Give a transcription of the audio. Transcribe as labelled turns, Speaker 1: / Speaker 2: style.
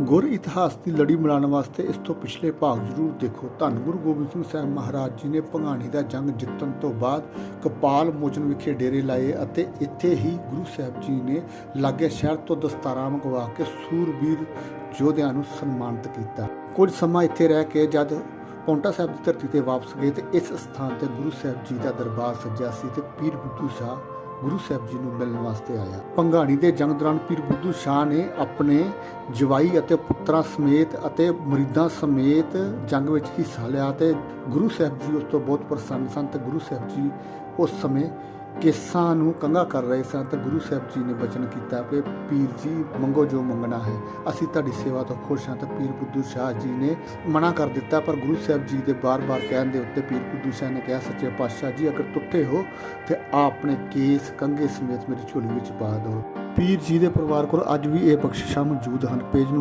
Speaker 1: ਗੁਰ ਇਤਿਹਾਸ ਦੀ ਲੜੀ ਮਿਲਾਉਣ ਵਾਸਤੇ ਇਸ ਤੋਂ ਪਿਛਲੇ ਭਾਗ ਜ਼ਰੂਰ ਦੇਖੋ। ਧੰਨ ਗੁਰੂ ਗੋਬਿੰਦ ਸਿੰਘ ਸਾਹਿਬ ਮਹਾਰਾਜ ਜੀ ਨੇ ਭੰਗਾਣੀ ਦਾ ਜੰਗ ਜਿੱਤਣ ਤੋਂ ਬਾਅਦ ਕਪਾਲ ਮੋਚਨ ਵਿਖੇ ਡੇਰੇ ਲਾਏ ਅਤੇ ਇੱਥੇ ਹੀ ਗੁਰੂ ਸਾਹਿਬ ਜੀ ਨੇ ਲਾਗੇ ਸ਼ਹਿਰ ਤੋਂ ਦਸਤਾਰਾਂ ਮੰਗਵਾ ਕੇ ਸੂਰਬੀਰ ਯੋਧਿਆਂ ਨੂੰ ਸਨਮਾਨਿਤ ਕੀਤਾ। ਕੁਝ ਸਮਾਂ ਇੱਥੇ ਰਹਿ ਕੇ ਜਦ ਪੌਂਟਾ ਸਾਹਿਬ ਦੀ ਧਰਤੀ ਤੇ ਵਾਪਸ ਗਏ ਤੇ ਇਸ ਸਥਾਨ ਤੇ ਗੁਰੂ ਸਾਹਿਬ ਜੀ ਦਾ ਦਰਬਾਰ ਸੱਜਿਆ ਸੀ ਤੇ ਪੀਰ ਬੁੱਧੂ ਸ਼ਾਹ ਗੁਰੂ ਸਾਹਿਬ ਜੀ ਨੂੰ ਮਿਲਣ ਵਾਸਤੇ ਆਇਆ। ਪੰਘਾਣੀ ਦੇ ਜੰਗ ਦੌਰਾਨ ਪੀਰ ਬੁੱਧੂ ਸ਼ਾਹ ਨੇ ਆਪਣੇ ਜਵਾਈ ਅਤੇ ਪੁੱਤਰਾਂ ਸਮੇਤ ਅਤੇ ਮਰੀਦਾਂ ਸਮੇਤ ਜੰਗ ਵਿੱਚ ਹਿੱਸਾ ਲਿਆ ਤੇ ਗੁਰੂ ਸਾਹਿਬ ਜੀ ਉਸ ਤੋਂ ਬਹੁਤ ਪ੍ਰਸੰਨ ਸਨ ਤੇ ਗੁਰੂ ਸਾਹਿਬ ਜੀ ਉਸ ਸਮੇਂ ਕੇਸਾਂ ਨੂੰ ਕੰਗਾ ਕਰ ਰਹੇ ਸਨ ਤੇ ਗੁਰੂ ਸਾਹਿਬ ਜੀ ਨੇ ਬਚਨ ਕੀਤਾ ਕਿ ਪੀਰ ਜੀ, ਮੰਗੋ ਜੋ ਮੰਗਣਾ ਹੈ। ਅਸੀਂ ਤੁਹਾਡੀ ਸੇਵਾ ਤੋਂ ਖੁਸ਼ ਹਾਂ ਤਾਂ ਪੀਰ ਬੁੱਧੂ ਸ਼ਾਹ ਜੀ ਨੇ ਮਨਾ ਕਰ ਦਿੱਤਾ, ਪਰ ਗੁਰੂ ਸਾਹਿਬ ਜੀ ਦੇ ਬਾਰ-ਬਾਰ ਕਹਿਣ ਦੇ ਉੱਤੇ ਪੀਰ ਬੁੱਧੂ ਸ਼ਾਹ ਨੇ ਕਿਹਾ, ਸੱਚੇ ਪਾਤਸ਼ਾਹ ਜੀ, ਅਗਰ ਟੁੱਟੇ ਹੋ ਤੇ ਆਪਣੇ ਕੇਸ ਕੰਗੇ ਸਮੇਤ ਮੇਰੀ ਝੋਲੀ ਵਿੱਚ ਪਾ ਦਿਓ। ਪੀਰ ਜੀ ਦੇ ਪਰਿਵਾਰ ਕੋਲ ਅੱਜ ਵੀ ਇਹ ਬਖਸ਼ਿਸ਼ਾਂ ਮੌਜੂਦ ਹਨ। ਪੇਜ ਨੂੰ